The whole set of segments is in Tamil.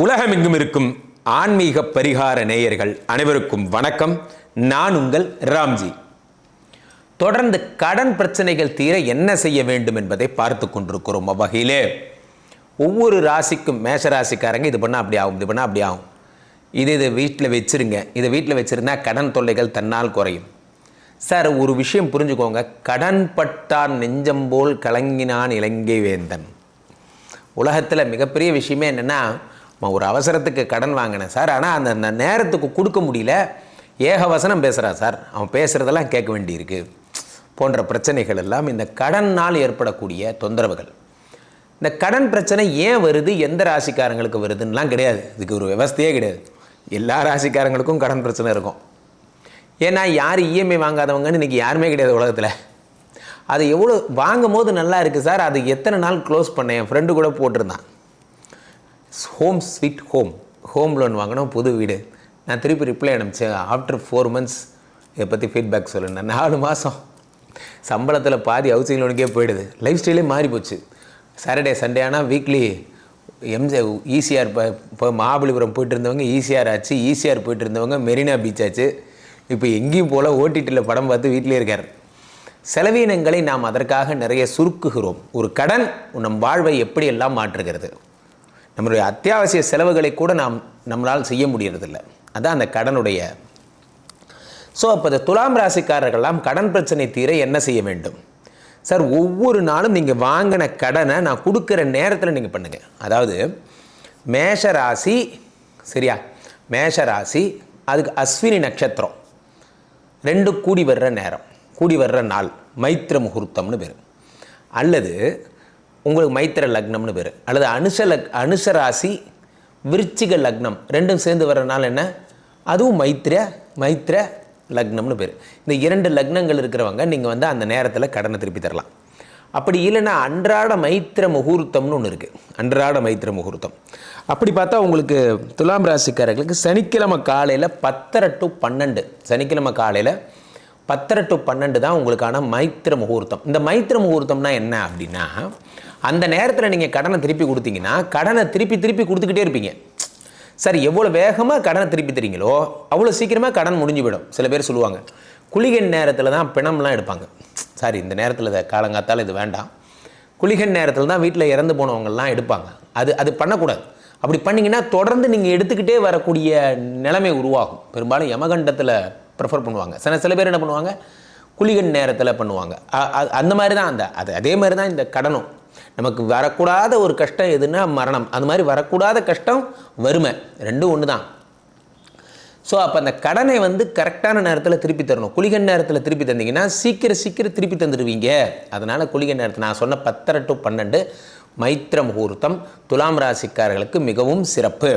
உலகமெங்கும் இருக்கும் ஆன்மீக பரிகார நேயர்கள் அனைவருக்கும் வணக்கம். நான் உங்கள் ராம்ஜி. தொடர்ந்து கடன் பிரச்சனைகள் தீர என்ன செய்ய வேண்டும் என்பதை பார்த்து கொண்டிருக்கிறோம் அவ்வகையிலே. ஒவ்வொரு ராசிக்கும் மேஷ ராசிக்காரங்க இது பண்ணால் அப்படி ஆகும் இது பண்ணால் அப்படி ஆகும். இது இதை வீட்டில் வச்சிருங்க. இதை வீட்டில் வச்சுருந்தா கடன் தொல்லைகள் தன்னால் குறையும். சார் ஒரு விஷயம் புரிஞ்சுக்கோங்க. கடன் பட்டான் நெஞ்சம் போல் கலங்கினான் இலங்கை வேந்தன். உலகத்தில் மிகப்பெரிய விஷயமே என்னென்னா ஒரு அவசரத்துக்கு கடன் வாங்கினேன் சார். ஆனால் அந்த அந்த நேரத்துக்கு கொடுக்க முடியல. ஏகவசனம் பேசுகிறான் சார். அவன் பேசுகிறதெல்லாம் கேட்க வேண்டியிருக்கு. போன்ற பிரச்சனைகள் எல்லாம் இந்த கடனால் ஏற்படக்கூடிய தொந்தரவுகள். இந்த கடன் பிரச்சனை ஏன் வருது? எந்த ராசிக்காரங்களுக்கு வருதுன்னெலாம் கிடையாது. இதுக்கு ஒரு விவஸ்தையே கிடையாது. எல்லா ராசிக்காரங்களுக்கும் கடன் பிரச்சனை இருக்கும். ஏன்னா யார் இஎம்ஐ வாங்காதவங்கன்னு இன்றைக்கி யாருமே கிடையாது உலகத்தில். அது எவ்வளோ வாங்கும் போது நல்லா இருக்குது சார். அது எத்தனை நாள் க்ளோஸ் பண்ணேன். என் ஃப்ரெண்டு கூட போட்டிருந்தான். Home sweet home home loan வாங்கினோம் புது வீடு. நான் திருப்பி ரிப்ளை அனுப்பிச்சேன். ஆஃப்டர் ஃபோர் மந்த்ஸ் இதை பற்றி ஃபீட்பேக் சொல்லுங்கள் நாலு மாதம் சம்பளத்தில் பாதி ஹவுசிங் லோனுக்கே போயிடுது. லைஃப் ஸ்டைலே மாறி போச்சு. சாட்டர்டே சண்டே ஆனால் வீக்லி எம்ஜே ஈசிஆர் இப்போ இப்போ மகாபலிபுரம் போயிட்டு இருந்தவங்க ஈசிஆர் ஆச்சு. ஈசிஆர் போயிட்டு இருந்தவங்க மெரினா பீச் ஆச்சு. இப்போ எங்கேயும் போல் ஓடிடியில் படம் பார்த்து வீட்டிலே இருக்கார். செலவீனங்களை நாம் அதற்காக நிறைய சுருக்குகிறோம். ஒரு கடன் நம் வாழ்வை எப்படியெல்லாம் மாற்றுகிறது? நம்மளுடைய அத்தியாவசிய செலவுகளை கூட நாம் நம்மளால் செய்ய முடியறதில்ல. அதான் அந்த கடனுடைய ஸோ அப்போ இந்த துலாம் ராசிக்காரர்கள்லாம் கடன் பிரச்சனை தீர என்ன செய்ய வேண்டும்? சார் ஒவ்வொரு நாளும் நீங்கள் வாங்கின கடனை நான் கொடுக்குற நேரத்தில் நீங்கள் பண்ணுங்கள் அதாவது மேஷ ராசி சரியா? மேஷ ராசி அதுக்கு அஸ்வினி நட்சத்திரம். ரெண்டு கூடி வர்ற நேரம் கூடி வர்ற நாள் மைத்திர முகூர்த்தம்னு பேர். அல்லது உங்களுக்கு மைத்திர லக்னம்னு பேர். அல்லது அனுஷ லக் அனுஷ ராசி விருச்சிக லக்னம் ரெண்டும் சேர்ந்து வர்றதுனால என்ன? அதுவும் மைத்திர மைத்திர லக்னம்னு பேர். இந்த இரண்டு லக்னங்கள் இருக்கிறவங்க நீங்கள் வந்து அந்த நேரத்தில் கடனை திருப்பி தரலாம். அப்படி இல்லைன்னா அன்றாட மைத்திர முகூர்த்தம்னு ஒன்று இருக்குது அன்றாட மைத்திர முகூர்த்தம். அப்படி பார்த்தா உங்களுக்கு துலாம் ராசிக்காரர்களுக்கு சனிக்கிழமை காலையில் பத்தரை டு பன்னெண்டு. சனிக்கிழமை காலையில் பத்தரை டு பன்னெண்டு தான் உங்களுக்கான மைத்திர முகூர்த்தம். இந்த மைத்திர முகூர்த்தம்னா என்ன அப்படின்னா அந்த நேரத்தில் நீங்கள் கடனை திருப்பி கொடுத்தீங்கன்னா கடனை திருப்பி திருப்பி கொடுத்துக்கிட்டே இருப்பீங்க. சார் எவ்வளோ வேகமாக கடனை திருப்பி தரீங்களோ அவ்வளோ சீக்கிரமாக கடன் முடிஞ்சு போயிடும். சில பேர் சொல்லுவாங்க குளிகன் நேரத்தில் தான் பிணம்லாம் எடுப்பாங்க. சாரி இந்த நேரத்தில் இதை காலங்காத்தால் இது வேண்டாம். குளிகன் நேரத்தில் தான் வீட்டில் இறந்து போனவங்கள்லாம் எடுப்பாங்க. அது அது பண்ணக்கூடாது. அப்படி பண்ணிங்கன்னா தொடர்ந்து நீங்கள் எடுத்துக்கிட்டே வரக்கூடிய நிலைமை உருவாகும். பெரும்பாலும் யமகண்டத்தில் ப்ரிஃபர் பண்ணுவாங்க. சில சில பேர் என்ன பண்ணுவாங்க குளிகன் நேரத்தில் பண்ணுவாங்க. அ- அ- அந்த மாதிரி தான் அந்த அது அதே மாதிரி தான் இந்த கடனும். நமக்கு வரக்கூடாத ஒரு கஷ்டம் எதுன்னா மரணம். அது மாதிரி வரக்கூடாத கஷ்டம் வறுமை. ரெண்டும் ஒன்று தான் ஸோ அப்போ அந்த கடனை வந்து கரெக்டான நேரத்தில் திருப்பி தரணும். குளிகன் நேரத்தில் திருப்பி தந்தீங்கன்னா சீக்கிரம் சீக்கிரம் திருப்பி தந்துடுவீங்க அதனால் குளிகன் நேரத்தில் நான் சொன்ன பத்தரை டு பன்னெண்டு மைத்திர முகூர்த்தம் துலாம் ராசிக்காரர்களுக்கு மிகவும் சிறப்பு.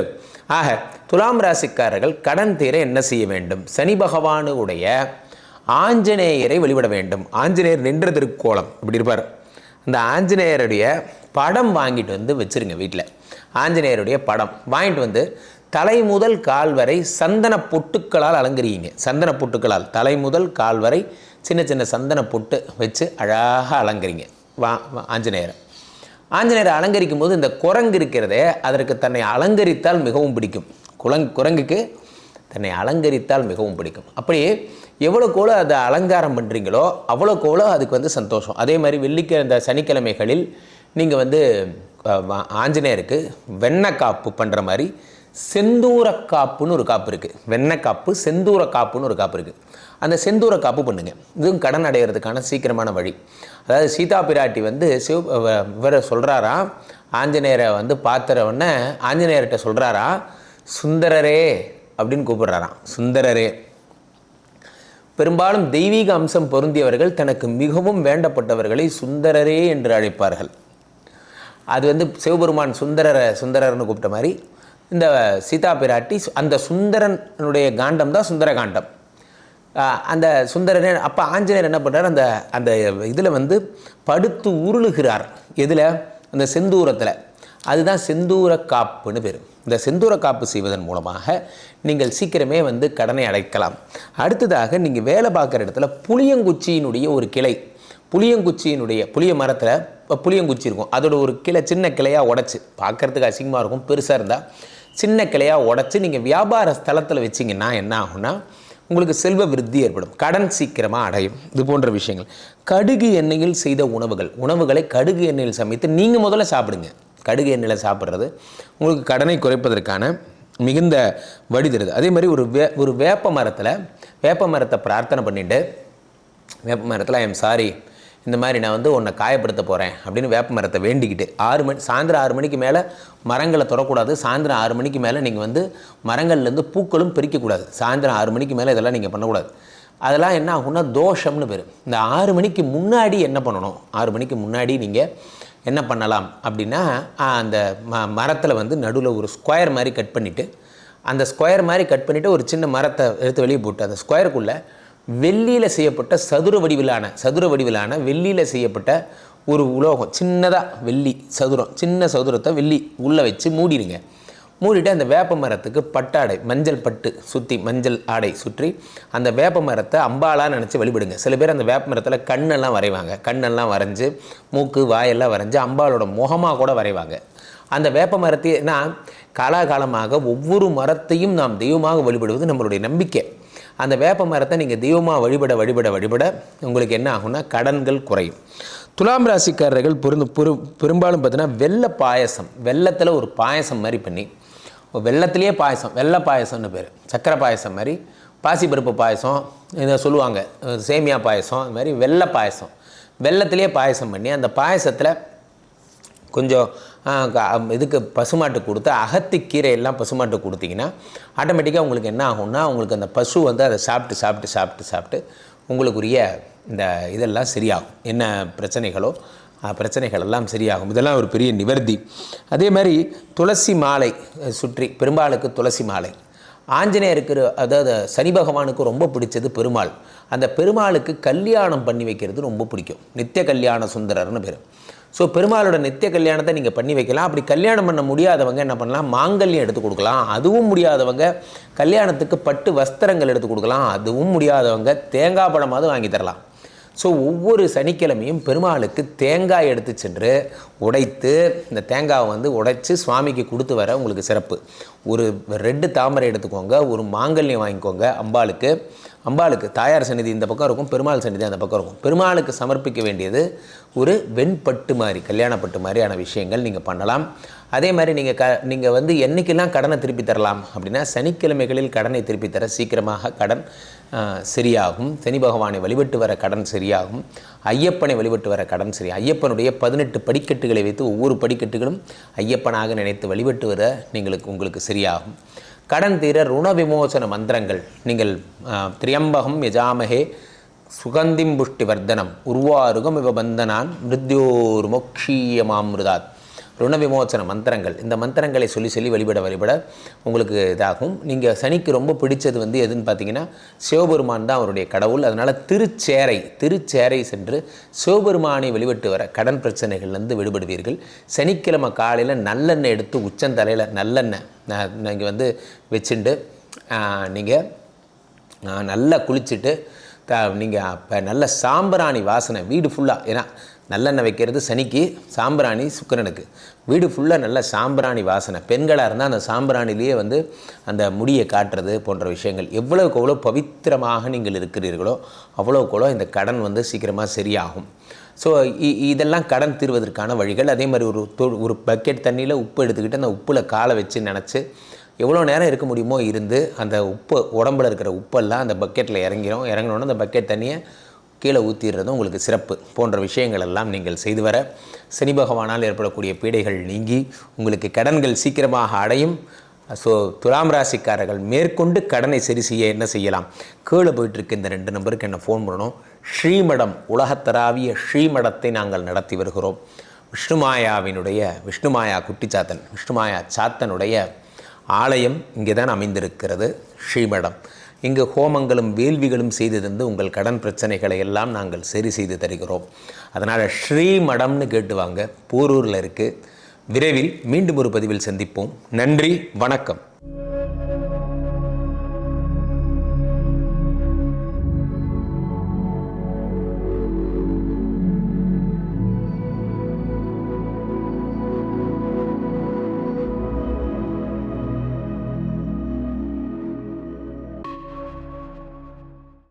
ஆக துலாம் ராசிக்காரர்கள் கடன் தீர என்ன செய்ய வேண்டும்? சனி பகவானுடைய ஆஞ்சநேயரை வழிபட வேண்டும். ஆஞ்சநேயர் நின்ற திருக்கோலம் இப்படி இருப்பார். இந்த ஆஞ்சநேயருடைய படம் வாங்கிட்டு வந்து வச்சிருங்க வீட்டில் ஆஞ்சநேயருடைய படம். வாங்கிட்டு வந்து தலை முதல் கால் வரை சந்தன பொட்டுக்களால் அலங்கரிங்க. சந்தன பொட்டுக்களால். தலை முதல் கால் வரை சின்ன சின்ன சந்தன பொட்டு வச்சு அழகாக அலங்கரிங்க. வா வா- ஆஞ்சநேயரை. ஆஞ்சநேயரை அலங்கரிக்கும் போது இந்த குரங்கு இருக்கிறதே அதற்கு தன்னை அலங்கரித்தால் மிகவும் பிடிக்கும். குலங் குரங்குக்கு தன்னை அலங்கரித்தால் மிகவும் பிடிக்கும். அப்படி எவ்வளோக்கோளோ அதை அலங்காரம் பண்ணுறீங்களோ அவ்வளோக்கோளோ அதுக்கு வந்து சந்தோஷம். அதே மாதிரி வெள்ளிக்கிழமை இந்த சனிக்கிழமைகளில் நீங்கள் வந்து ஆஞ்சநேயருக்கு வெண்ணெய் காப்பு பண்ணுற மாதிரி செந்தூர காப்புன்னு ஒரு காப்பு இருக்குது வெண்ணெய் காப்பு செந்தூர காப்புன்னு ஒரு காப்பு இருக்குது அந்த செந்தூர காப்பு பண்ணுங்கள் இதுவும் கடன் அடைகிறதுக்கான சீக்கிரமான வழி. அதாவது சீதா பிராட்டி வந்து சிவ இவரை சொல்கிறாரா ஆஞ்சநேயரை வந்து பார்த்துற உடனே ஆஞ்சநேயர்கிட்ட சொல்கிறாரா சுந்தரரே அப்படின்னு கூப்பிடுறாராம். சுந்தரரே. பெரும்பாலும் தெய்வீக அம்சம் பொருந்தியவர்கள் தனக்கு மிகவும் வேண்டப்பட்டவர்களை சுந்தரரே என்று அழைப்பார்கள். அது வந்து சிவபெருமான் சுந்தரரை சுந்தரர்னு கூப்பிட்ட மாதிரி இந்த சீதா பிராட்டி அந்த சுந்தரனுடைய காண்டம் தான் சுந்தர காண்டம். அந்த சுந்தரனே அப்போ ஆஞ்சநேயர் என்ன பண்ணுறார் அந்த அந்த இதில் வந்து படுத்து உருளுகிறார். எதில்? அந்த செந்தூரத்தில். அதுதான் செந்தூர காப்புன்னு பேர். இந்த செந்தூர காப்பு செய்வதன் மூலமாக நீங்கள் சீக்கிரமே வந்து கடனை அடைக்கலாம். அடுத்ததாக நீங்கள் வேலை பார்க்குற இடத்துல புளியங்குச்சியினுடைய ஒரு கிளை. புளியங்குச்சியினுடைய புளிய மரத்தில் புளியங்குச்சி இருக்கும். அதோட ஒரு கிளை சின்ன கிளையாக உடச்சி. பார்க்கறதுக்கு அசிங்கமாக இருக்கும் பெருசாக இருந்தால் சின்ன கிளையாக உடச்சி நீங்கள் வியாபார ஸ்தலத்தில் வச்சிங்கன்னா என்ன ஆகும்னா உங்களுக்கு செல்வ விருத்தி ஏற்படும். கடன் சீக்கிரமாக அடையும். இது போன்ற விஷயங்கள். கடுகு எண்ணெயில் செய்த உணவுகள். உணவுகளை கடுகு எண்ணெயில் சமைத்து நீங்கள் முதல்ல சாப்பிடுங்க. கடுகு எண்ணெயில் சாப்பிட்றது. உங்களுக்கு கடனை குறைப்பதற்கான மிகுந்த வழி தருது. அதே மாதிரி ஒரு வே ஒரு வேப்ப மரத்தில் வேப்ப மரத்தை பிரார்த்தனை பண்ணிட்டு வேப்ப மரத்தில் ஐ எம் சாரி இந்த மாதிரி நான் வந்து உன்னை காயப்படுத்த போகிறேன் அப்படின்னு வேப்ப மரத்தை வேண்டிக்கிட்டு ஆறு மணி சாயந்தரம் ஆறு மணிக்கு மேலே மரங்களை தொடக்கூடாது. சாயந்தரம் ஆறு மணிக்கு மேலே நீங்கள் வந்து மரங்கள்லேருந்து பூக்களும் பிரிக்கக்கூடாது. சாயந்தரம் ஆறு மணிக்கு மேலே இதெல்லாம் நீங்கள் பண்ணக்கூடாது. அதெல்லாம் என்ன ஆகும்னா தோஷம்னு பேர். இந்த ஆறு மணிக்கு முன்னாடி என்ன பண்ணணும்? ஆறு மணிக்கு முன்னாடி நீங்கள் என்ன பண்ணலாம் அப்படின்னா அந்த ம மரத்தில் வந்து நடுவில் ஒரு ஸ்கொயர் மாதிரி கட் பண்ணிவிட்டு அந்த ஸ்கொயர் மாதிரி கட் பண்ணிவிட்டு ஒரு சின்ன மரத்தை எடுத்து வெளியே போட்டு அந்த ஸ்கொயருக்குள்ளே வெள்ளியில் செய்யப்பட்ட சதுர வடிவிலான சதுர வடிவிலான வெள்ளியில் செய்யப்பட்ட ஒரு உலோகம் சின்னதாக வெள்ளி சதுரம் சின்ன சதுரத்தை வெள்ளி உள்ளே வச்சு மூடிடுங்க. மூடிட்டு அந்த வேப்ப மரத்துக்கு பட்டாடை மஞ்சள் பட்டு சுற்றி மஞ்சள் ஆடை சுற்றி அந்த வேப்ப மரத்தை அம்பாலாக நினச்சி வழிபடுங்க. சில பேர் அந்த வேப்ப மரத்தில் கண்ணெல்லாம் வரைவாங்க. கண்ணெல்லாம் வரைஞ்சி மூக்கு வாயெல்லாம் வரைஞ்சி அம்பாலோட முகமாக கூட வரைவாங்க. அந்த வேப்ப மரத்தைனா காலாகாலமாக ஒவ்வொரு மரத்தையும் நாம் தெய்வமாக வழிபடுவது நம்மளுடைய நம்பிக்கை. அந்த வேப்ப மரத்தை நீங்கள் தெய்வமாக வழிபட வழிபட வழிபட உங்களுக்கு என்ன ஆகும்னா கடன்கள் குறையும். துலாம் ராசிக்காரர்கள் பொருந்து பெரும்பாலும் பார்த்தீங்கன்னா வெள்ளை பாயசம் வெள்ளத்தில் ஒரு பாயசம் மாதிரி பண்ணி வெள்ளத்திலேயே பாயசம் வெள்ளை பாயசம்னு பேர். சக்கரை பாயசம் மாதிரி பாசிப்பருப்பு பாயசம் இதை சொல்லுவாங்க. சேமியா பாயசம் இது மாதிரி வெள்ளை பாயசம். வெள்ளத்திலேயே பாயசம் பண்ணி அந்த பாயசத்தில் கொஞ்சம் இதுக்கு பசுமாட்டு கொடுத்து அகத்தி கீரையெல்லாம் பசுமாட்டு கொடுத்தீங்கன்னா ஆட்டோமேட்டிக்காக உங்களுக்கு என்ன ஆகும்னா உங்களுக்கு அந்த பசு வந்து அதை சாப்பிட்டு சாப்பிட்டு சாப்பிட்டு சாப்பிட்டு உங்களுக்குரிய இந்த இதெல்லாம் சரியாகும். என்ன பிரச்சனைகளோ பிரச்சனைகள் எல்லாம் சரியாகும். இதெல்லாம் ஒரு பெரிய நிவர்த்தி. அதே மாதிரி துளசி மாலை சுற்றி பெரும்பாலுக்கு துளசி மாலை. ஆஞ்சநேயருக்கு அதாவது சனி பகவானுக்கு ரொம்ப பிடிச்சது பெருமாள். அந்த பெருமாளுக்கு கல்யாணம் பண்ணி வைக்கிறது ரொம்ப பிடிக்கும். நித்திய கல்யாண சுந்தரர்னு பேர். ஸோ பெருமாளோட நித்திய கல்யாணத்தை நீங்கள் பண்ணி வைக்கலாம். அப்படி கல்யாணம் பண்ண முடியாதவங்க என்ன பண்ணலாம்? மாங்கல்யம் எடுத்து கொடுக்கலாம். அதுவும் முடியாதவங்க கல்யாணத்துக்கு பட்டு வஸ்திரங்கள் எடுத்து கொடுக்கலாம். அதுவும் முடியாதவங்க தேங்காய் பழமாவது வாங்கி தரலாம். ஸோ ஒவ்வொரு சனிக்கிழமையும் பெருமாளுக்கு தேங்காய் எடுத்து சென்று உடைத்து இந்த தேங்காவை வந்து உடைச்சி சுவாமிக்கு கொடுத்து வர உங்களுக்கு சிறப்பு. ஒரு ரெட்டு தாமரை எடுத்துக்கோங்க ஒரு மாங்கல்யம் வாங்கிக்கோங்க அம்பாளுக்கு. அம்பாளுக்கு தாயார் சன்னிதி இந்த பக்கம் இருக்கும் பெருமாள் சன்னிதி அந்த பக்கம் இருக்கும். பெருமாளுக்கு சமர்ப்பிக்க வேண்டியது ஒரு வெண்பட்டு மாதிரி கல்யாணப்பட்டு மாதிரியான விஷயங்கள் நீங்கள் பண்ணலாம். அதே மாதிரி நீங்கள் க நீங்கள் வந்து என்னைக்கெல்லாம் கடனை திருப்பி தரலாம் அப்படின்னா சனிக்கிழமைகளில் கடனை திருப்பி தர சீக்கிரமாக கடன் சரியாகும். சனி பகவானை வழிபட்டு வர கடன் சரியாகும். ஐயப்பனை வழிபட்டு வர கடன் சரி ஐயப்பனுடைய பதினெட்டு படிக்கட்டுகளை வைத்து ஒவ்வொரு படிக்கட்டுகளும் ஐயப்பனாக நினைத்து வழிபட்டு வர நீங்களுக்கு உங்களுக்கு சரியாகும். கடன் தீர ருண விமோசன மந்திரங்கள். நீங்கள் திரியம்பகம் யஜாமகே சுகந்திம் புஷ்டி வர்தனம் உருவாருகம் இவ பந்தனான் மிருத்யோர் மோக்ஷீயமாமிருதாத். ருண விமோசன மந்திரங்கள். இந்த மந்திரங்களை சொல்லி சொல்லி வழிபட வழிபட உங்களுக்கு இதாகும். நீங்கள் சனிக்கு ரொம்ப பிடிச்சது வந்து எதுன்னு பார்த்தீங்கன்னா சிவபெருமான் தான் அவருடைய கடவுள். அதனால் திருச்சேரை திருச்சேரை சென்று சிவபெருமானை வழிபட்டு வர கடன் பிரச்சனைகள்லேருந்து விடுபடுவீர்கள். சனிக்கிழமை காலையில் நல்லெண்ணெய் எடுத்து உச்சந்தலையில் நல்லெண்ணெய் நீங்கள் வந்து வச்சுண்டு நீங்கள் நல்லா குளிச்சுட்டு த நீங்கள் அப்போ நல்ல சாம்பிராணி வாசனை வீடு ஃபுல்லாக ஏன்னா நல்லெண்ணெய் வைக்கிறது சனிக்கு சாம்பிராணி சுக்கரனுக்கு. வீடு ஃபுல்லாக நல்ல சாம்பிராணி வாசனை. பெண்களாக இருந்தால் அந்த சாம்பிராணிலேயே வந்து அந்த முடியை காட்டுறது போன்ற விஷயங்கள். எவ்வளோக்கு எவ்வளோ பவித்திரமாக நீங்கள் இருக்கிறீர்களோ அவ்வளோக்கு எவ்வளோ இந்த கடன் வந்து சீக்கிரமாக சரியாகும். ஸோ இதெல்லாம் கடன் தீர்வதற்கான வழிகள். அதே மாதிரி ஒரு தொ- ஒரு பக்கெட் தண்ணியில் உப்பு எடுத்துக்கிட்டு அந்த உப்பில் காலை வச்சு நினச்சி எவ்வளோ நேரம் இருக்க முடியுமோ இருந்து அந்த உப்பு உடம்புல இருக்கிற உப்பெல்லாம் அந்த பக்கெட்டில் இறங்கிடும் இறங்கினோன்னே அந்த பக்கெட் தண்ணியை கீழே ஊற்றிடுறது உங்களுக்கு சிறப்பு. போன்ற விஷயங்கள் எல்லாம் நீங்கள் செய்து வர சனி பகவானால் ஏற்படக்கூடிய பீடைகள் நீங்கி உங்களுக்கு கடன்கள் சீக்கிரமாக அடையும். ஸோ துலாம் ராசிக்காரர்கள் மேற்கொண்டு கடனை சரி செய்ய என்ன செய்யலாம்? கீழே போயிட்டுருக்கு இந்த ரெண்டு நம்பருக்கு என்ன ஃபோன் பண்ணணும்? ஸ்ரீமடம் உலகத்தராவிய ஸ்ரீமடத்தை நாங்கள் நடத்தி வருகிறோம். விஷ்ணுமாயாவினுடைய விஷ்ணுமாயா குட்டிச்சாத்தன் விஷ்ணுமாயா சாத்தனுடைய ஆலயம் இங்கே தான் அமைந்திருக்கிறது ஸ்ரீமடம். இங்கு ஹோமங்களும் வேள்விகளும் செய்து தந்து உங்கள் கடன் பிரச்சனைகளை எல்லாம் நாங்கள் சரி செய்து தருகிறோம். அதனால் ஸ்ரீமடம்னு கேட்டு வாங்க போரூரில் இருக்குது விரைவில் மீண்டும் ஒரு பதிவில் சந்திப்போம். நன்றி வணக்கம்.